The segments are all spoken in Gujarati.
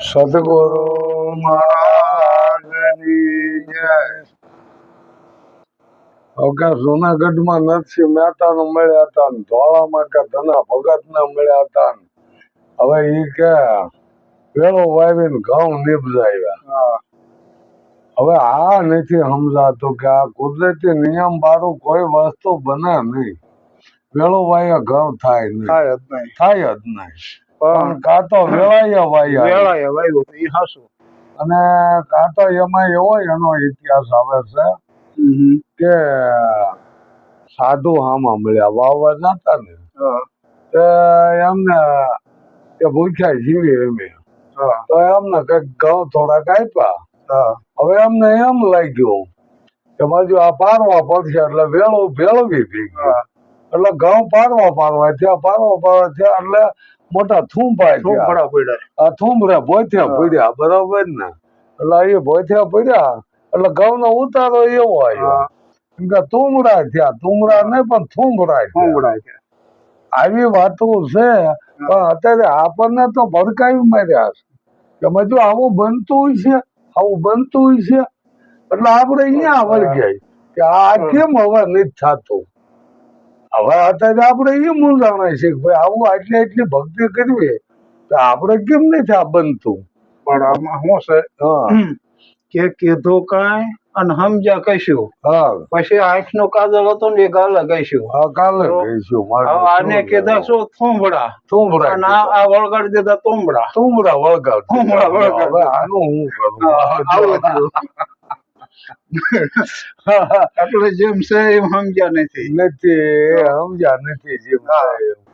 સદગુરુ મહારાજની જય ઓકે જુનાગઢમાં નરસિંહ મળ્યા હતા ને ધોળામાં કે ધના ભગત ને મળ્યા હતા ને. હવે ઈ કે પેલો વાવીને ઘઉં નીપજાવ્યા હવે આ નથી સમજાતું કે આ કુદરતી નિયમ બારું કોઈ વસ્તુ બને નહીં. પેલો વાયો ઘઉં થાય નહીં. થાય જ નહીં. થાય જ નહીં. પણ પણ કાં તો વેળાએ વાય વેળાએ વાયુ તો ઈ હાસું. અને કાં તો એમાં એવો એનો ઇતિહાસ આવે છે કે સાધુ હામાં મળ્યા વાવવા જતા ને તે એમને કે ભૂખ્યા જીવી એમે. તો એમને કંઈક ઘઉં થોડાક આપ્યા. હવે એમને એમ લાગ્યું કે બાજુ આ પારવા પડશે એટલે વેળો ભેળવી ભેગી. હા. એટલે ઘઉં પારવા પારવા થયા પારવા પારવા થયા એટલે મોટા થયા પડા પડ્યા. આ થુંભરે પડ્યા બરાબર ને? એટલે એ ભોથિયા પડ્યા એટલે ઘઉં નો ઉતારો એવો આવ્યો. કે તુમરા થયા તુમરા નહીં પણ થયા. આવી વાતો છે પણ અત્યારે આપણને તો ભડકાવી માર્યા છે. કે મજો આવું બનતું છે આવું બનતું છે એટલે આપણે અહીંયા વળગ્યા કે આ કેમ હવે નથી થતું? હવે અત્યારે આપણે એ મૂંઝાણા છે કે ભાઈ આવું આટલી આટલી ભક્તિ કરવી તો આપણે કેમ નથી આ બનતું? પણ આમાં શું છે? કે કીધું કાંઈ અને સમજ્યા કહીશું. હા. પછી આંખ નો કાજલ હતો ને એ ગાલે કહીશું હા કાલે કહીશું આને કીધા શું? થોંભડા તુમરા અને આ વળગાડ વળગાડી દીધા તોંબડા વળગાડ વળગાવ તુંબડા વળગાવ. આનું હું કરું? આવું. એટલે જેમ છે એમ સમજ્યા નથી. નથી સમજ્યા નથી જેમ.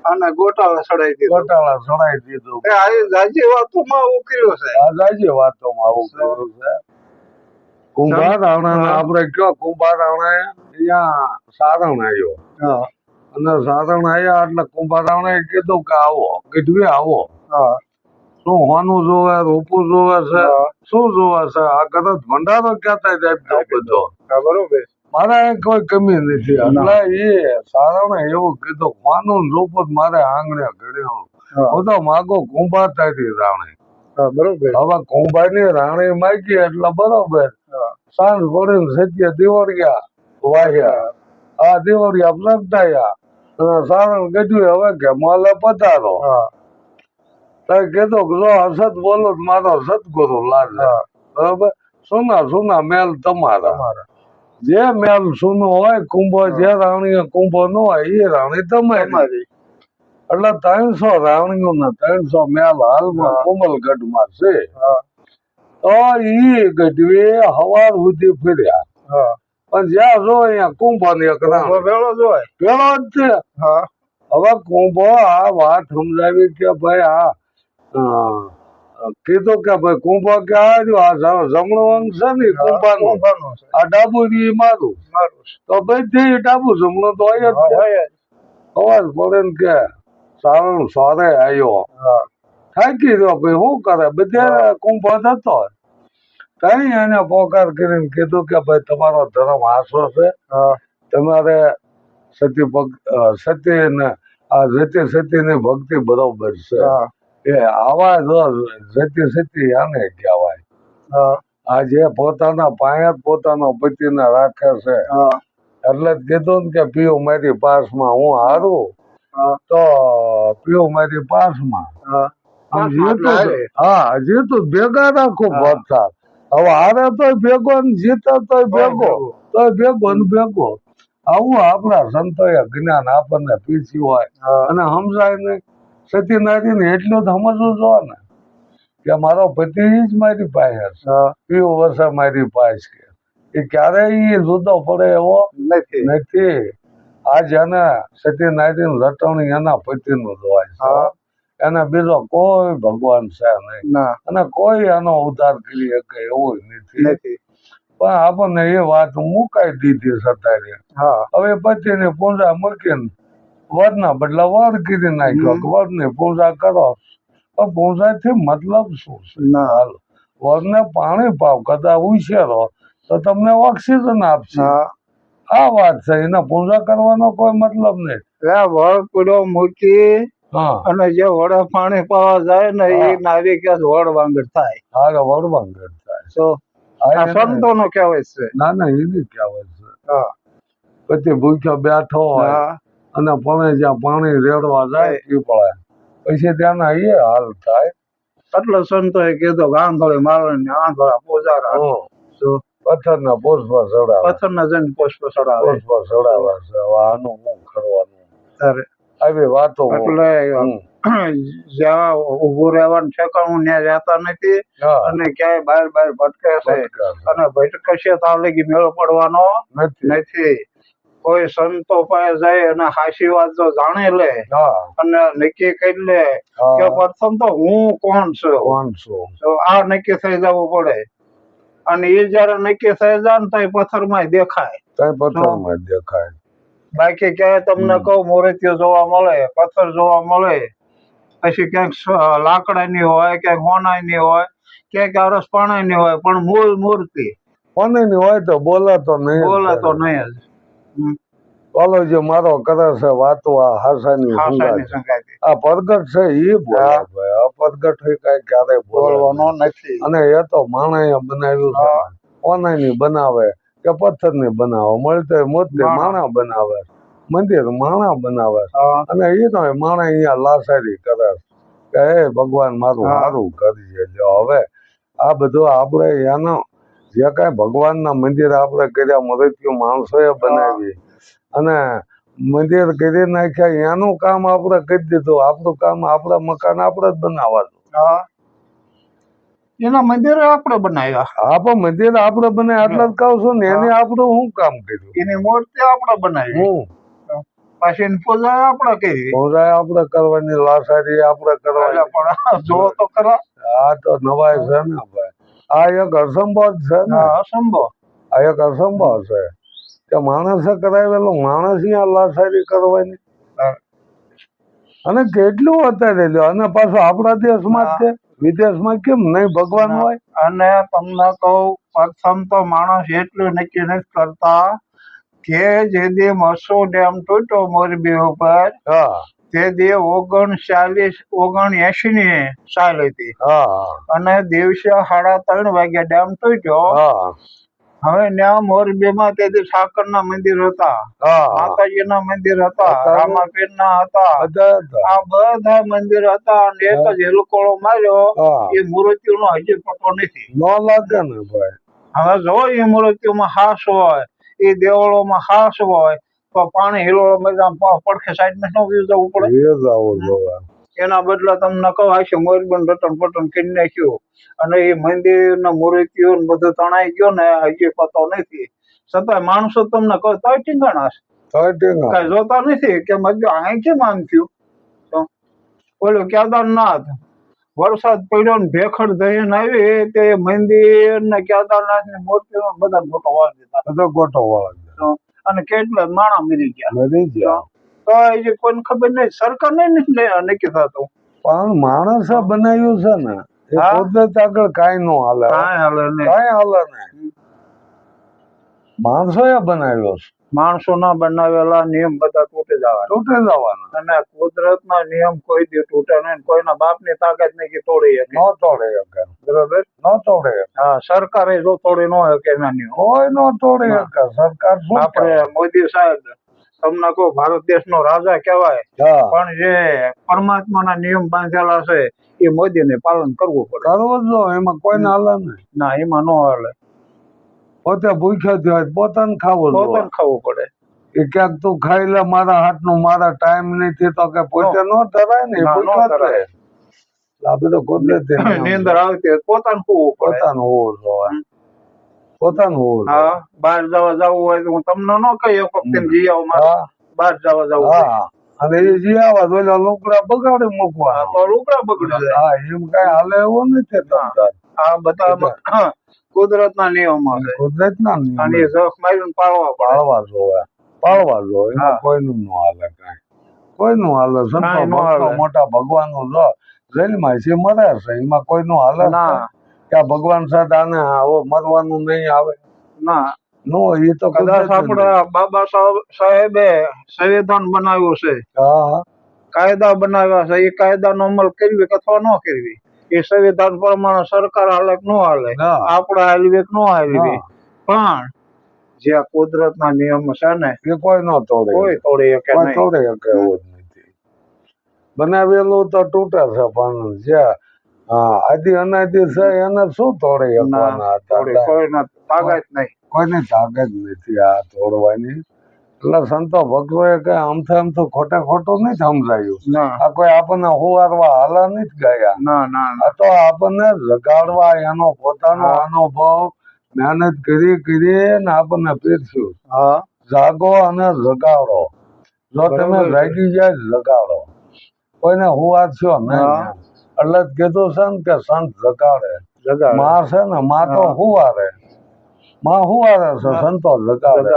આને ગોટાળા સડાઈ દીધો. ગોટાળા સડાઈ દીધો. એ આ જાજી વાતોમાં ઉકળ્યો છે. આ જાજી વાતોમાં આવું કર્યું છે. કુંભાર રાણા આપણે કયો કુંભાર રાણા અહીંયા સારણ આવ્યો હા. અને સારણ આવ્યા એટલે કુંભાર રાણાએ કીધું કે આવો કીધું આવો. હા. શું હોનું જોવે રૂપું જોવે છે. શું જોવે છે? આ કદાચ ભંડારો ક્યાં થાય બધો. બરોબર. મારે કોઈ કમી નથી. એટલે એ સારાને એવું કીધું હોનું રૂપ મારે આંગણે ઘડ્યો હા. તો માગો કુંભાર તારી રાણી. બરોબર. હવે કુંભારની રાણી માગી એટલે બરોબર. સાંજ પડીને સત્ય દિવાળિયા વાહ્યા આ દિવાળિયા પ્રગટાયા. સારણ ગજ્યું હવે કે માલે પધારો. હા. કીધું કે જો અસત બોલો મારો સદગુરુ લાગે. બરોબર? સુના સુના મેલ તમારા. જે મેલ સુનો હોય કુંભો જે રાણી કુંભો ન હોય એ રાણી તમારી. એટલે ત્રણસો રાણીઓ ને ત્રણસો મેલ હાલમાં. કોમલગઢમાં છે. હા. તો ઈ ગઢવી હવાર સુધી ફર્યા. હા. પણ જ્યાં જો અહીંયા કુંભો ને એક રાણી. વેળો જોય પેલો જ છે. હા. હવે કુંભો આ વાત સમજાવી કે ભાઈ આ કીધું કે ભાઈ કુંભા કે આ જો આ જમણો અંગ છે ને કુંભાનો. આ ડાબુ ઈ મારું. તો બધી ડાબુ જમણો તો હોય જ હા, છે. હોય જ. અવાજ પડે ને કે સારું સારે આવ્યો થાકી ગયો ભાઈ શું કરે? બધે કુંભો થતો કઈ એને પોકાર કરીને કીધું કે ભાઈ તમારો ધર્મ હાસો છે. હા. તમારે સતી ભક્ત સતી ને આ જતી સતી ની ભક્તિ બરોબર છે. એ આવા જો જતી સતી આને કહેવાય. હા. આ જે પોતાના પાયા પોતાનો પતિને રાખે છે. એટલે જ કીધું ને કે પીઓ મારી પાસમાં હું હારું તો પીઓ મારી પાસમાં. હા. જીતું ભેગા રાખું હા. હવે હારે તોય ભેગો ને જીતે તોય ભેગો. તોય ભેગો ને ભેગો. આવું આપણા સંતોએ જ્ઞાન આપણને પીછ્યું હોય. અને સમજાય નહીં. સતીનારાયણ એટલું જ સમજવું જો ને કે મારો પતિ જ મારી પાસે છે. હા વર્ષે મારી પાસે કે એ ક્યારેય જુદો પડે એવો નથી. નથી. આ જેને સતીનારાયણ લટણી એના પતિનું જોવાય છે. એને બીજો કોઈ ભગવાન છે નહીં. ના. અને કોઈ એનો ઉદ્ધાર કરી શકે એવું નથી. પણ આપણને એ વાત મુકાઈ દીધી સતારે હા. હવે પતિની પૂજા મૂકીને વરના બદલા વર કીધી નાખ્યો હમ. ની પૂજા કરો. પણ પૂજાથી મતલબ શું છે? ના. હાલ વરને પાણી પાવ કદાચ ઉછેરો તો તમને ઓક્સિજન આપશે. આ વાત છે એને પૂજા કરવાનો કોઈ મતલબ નહીં. વળ પૂરો મૂકી હા. અને જે વડે પાણી પાવા જાય ને એ. નારી કે વડ વાંગડ થાય. હા વડ વાંગડ થાય. તો સંતો નો. કહેવાય છે. ના ના એની કહેવાય છે. હા. પછી ભૂખ્યો બેઠો હોય. હા. અને પણ જ્યાં પાણી રેડવા જાય એ. પડે પછી ત્યાંના એ હાલ થાય. એટલે સંતોએ કીધું કે આંધળે મારે ને આંધળા પોજારા રાખો તો પથ્થર ના પુષ્પ ચડાવે. પથ્થર ના જઈને પર ચડાવે. પુષ્પ ચડાવે આનું શું કરવાનું? ત્યારે આવી વાતો એટલે. જ્યાં ઉભું રહેવાનું ઠેકાણું ત્યાં રહેતા નથી અને ક્યાંય બહાર બહાર ભટકે છે. અને ભટકશે તો લગી મેળો પડવાનો નથી. નથી. કોઈ સંતો પાસે જાય અને હાશી વાત જો જાણી લે. અને નક્કી કરી લે કે પ્રથમ તો હું કોણ છું? કોણ છું? આ નક્કી થઈ જવું પડે. અને એ જયારે નક્કી થઈ જાય ને તો પથ્થરમાં દેખાય પથ્થરમાં દેખાય. બાકી ક્યાંય તમને. કહું મૂર્તિઓ જોવા મળે પથ્થર જોવા મળે પછી ક્યાંક લાકડાની હોય ક્યાંક હોનાની હોય ક્યાંક અરસ પાણાની હોય પણ મૂળ મૂર્તિ. કોની ની હોય તો બોલે તો નહીં બોલાતો. નહીં જ. ઓલો જે મારો કરે છે વાતો આ હાસાની સંગાતી આ પ્રગટ છે એ બોલે. ભાઈ. અપરગટ હોય કઈ ક્યારે બોલવાનો નથી. અને એ તો માણે બનાવ્યું છે. હા. ની બનાવે? કે પથ્થરની બનાવે? મળતે મૂર્તિ માણા. બનાવે. મંદિર માણા બનાવે. અને એ તો માણા અહીંયા લાસારી કરે કે હે ભગવાન મારું. સારું કરી જો હવે આ બધું આપણે એનો જે કાંઈ ભગવાનના મંદિર આપણે કર્યા મૃત્યુ માણસોએ બનાવી. અને મંદિર કરી નાખ્યા એનું કામ આપણે કરી દીધું. આપણું કામ આપણા મકાન આપણે જ બનાવવાનું. એના મંદિરો આપણે બનાવ્યા. આ પણ મંદિર આપણે બને આટલા જ કહું છું ને એને આપણું શું કામ કર્યું? એની મૂર્તિ આપણે બનાવી. હું? પાછી પૂજા આપણે કરી. પૂજા આપણે કરવાની લાસારી આપણે કરવાની. પણ જો તો ખરા. આ તો નવાઈ છે ને ભાઈ. આ એક અસંભવ છે ને. અસંભવ. આ એક અસંભવ છે. કે માણસે કરાવેલો માણસ અહીંયા લાસારી કરવાની. અને કેટલું અત્યારે અને પાછું આપણા દેશમાં જ છે. વિદેશમાં કેમ નહીં ભગવાન હોય? અને તમને કહું પ્રથમ તો માણસ એટલું નક્કી નથી કરતા કે જે દી મસો ડેમ તૂટ્યો મોરબી ઉપર હા. તે દી ઓગણ ચાલીસ ઓગણ એસી ની સાલ હતી. હા. અને દિવસે સાડા ત્રણ વાગે ડેમ તૂટ્યો. હા. હવે ન્યા મોરબી માં તે દી ઠાકર ના મંદિર હતા માતાજી ના મંદિર હતા. રામાપીર ના હતા. આ બધા મંદિર હતા અને એક જ હેલકોળો માર્યો એ મૂર્તિઓ નો હજી પતો નથી. ન લાગે ને ભાઈ. હવે જો એ મૂર્તિઓમાં હાસ હોય એ દેવળોમાં હાસ હોય તો પાણી હિલોળો મેદાન પડખે સાઈડમાં શું વ્યૂ જવું પડે? એ જ આવું જોવે. એના બદલે તમને કહો મોરબન મોરબી રટન પટન કરી નાખ્યું. અને એ મંદિર ના મૂર્તિઓ બધું તણાઈ ગયો ને હજી પતો નથી. છતાં માણસો તમને કહો તોય ટીંગાણા છે. કઈ જોતા નથી કે મજો અહીં કેમ આમ થયું? ઓલો કેદારનાથ વરસાદ પડ્યો ને ભેખડ દઈને આવી તે મંદિર ને કેદારનાથની મૂર્તિઓ બધા ગોટો વાળી દીધા. બધો ગોટો વળગે અને કેટલા માણા મરી ગયા. મરી ગયા. એ કોઈને ખબર નહીં સરકાર ને નક્કી થતું. પણ માણસે બનાવ્યું છે ને એ આગળ કાંઈ નો હાલે. કાંઈ હાલે નહીં. કાંઈ હાલે નહીં. માણસોએ બનાવ્યો છે. માણસો ના બનાવેલા નિયમ બધા તૂટી જવાના. તૂટે જવાના. અને કુદરત ના નિયમ કોઈ દી તૂટે નહીં. કોઈના બાપની તાકાત નહીં કે તોડી શકે. ન તોડે શકે. બરોબર? ન તોડે હા સરકારે જો તોડી ન શકે એના નિયમ. કોઈ ન તોડે શકે. સરકાર શું આપણે મોદી સાહેબ તમને કહું ભારત દેશનો રાજા કહેવાય. પણ જે પરમાત્માના નિયમ બાંધેલા છે એ મોદીને પાલન કરવું પડે. કરવું જ એમાં કોઈને હાલે નહીં. ના એમાં ન હાલે. પોતે ભૂખ્યો થયો હોય પોતાને ખાવું પોતાને ખાવું પડે. એ ક્યાંક તું ખાઈ લે મારા હાથનું મારા ટાઈમ નથી તો કે પોતે ન. ધરાય ને ના, ન ભૂખ્યો જ આ બધું કુદરતી નિંદર આવતી પોતાનું ખાવું પોતાનું હોવું જોઈએ પોતાનું હોવું હા બહાર જવા જવું હોય તો હું તમને ન કહી એક તેમ જઈ આવો મારે હા. બહાર જવા જવું હા. અને એ જે આવા તો લુકડા બગાડે મૂકવા રૂકડા બગડી. હા એમ કઈ હાલે એવો નથી આ બધા કુદરત ના નિયમો છે. કુદરતના અને નિયમ એ જખ મારીને પાળવા પાળવા જોવે પાળવા જોવે એમાં. કોઈનું ન હાલે કાંઈ. કોઈનું હાલે સંતો. મોટા ભગવાનનું જો જેલમાં છે મરે છે. એમાં કોઈનું હાલે? ના. કે ભગવાન સાથે આને આવો મરવાનું નહીં આવે. ના નો એ તો કદાચ કુદરતનું બાબા સાહેબે સંવિધાન બનાવ્યું છે. નિયમ. હા. કાયદા બનાવ્યા છે. એ કાયદાનો અમલ કરવી અથવા ન કરવી? એ સંવિધાન પ્રમાણે સરકાર હાલે ન હાલે. હા. આપણે ન હાલવી. પણ જે આ કુદરતના નિયમ છે ને એ કોઈ ન તોડે. કોઈ તોડી શકે નહીં. તોડે શકે એવું જ નથી. બનાવેલું તો તૂટે છે પણ જે હા, આદિ અનાદિ છે એને શું તોડે શકવાના હતા કોઈને તાકાત નહીં. કોઈને તાકાત નથી આ તોડવાની. એટલે સંતો ભક્તોએ કઈ આમથે આમ તો ખોટે ખોટું નહીં સમજાયું. આ કોઈ આપણને હુવારવા હાલા જ ગયા. ના ના. તો આપણને જગાડવા એનો પોતાનો અનુભવ મહેનત કરી કરી ને આપણને પીરસ્યું. હા. જાગો અને જગાડો. જો તમે જાગી જાય જગાડો. કોઈને હુવાર છો નહીં. એટલે જ કીધું છે ને કે સંત જગાડે માં છે ને માં તો હું. હુવારે. માં હુવારે છે સંતો જગાડે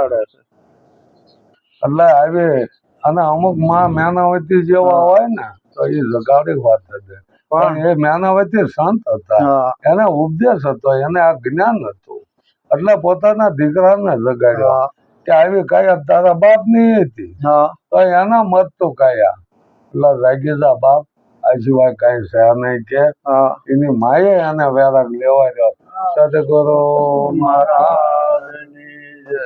એટલે આવી અને અમુકમાં મેનાવતી જેવા હોય ને તો એ જગાડી વાત હતી પણ એ મેનાવતી સંત હતા. એને ઉપદેશ હતો એને આ જ્ઞાન હતું. એટલે પોતાના દીકરાને જગાડ્યો કે આવી કયા તારા બાપની હતી. હા. તો એના મત તો કયા. એટલે જાગીજા બાપ આ સિવાય કઈ છે નહીં કે એની માએ એને વેરાગ લેવાયો સદગુરુ મહારાજ મહારાજની જય.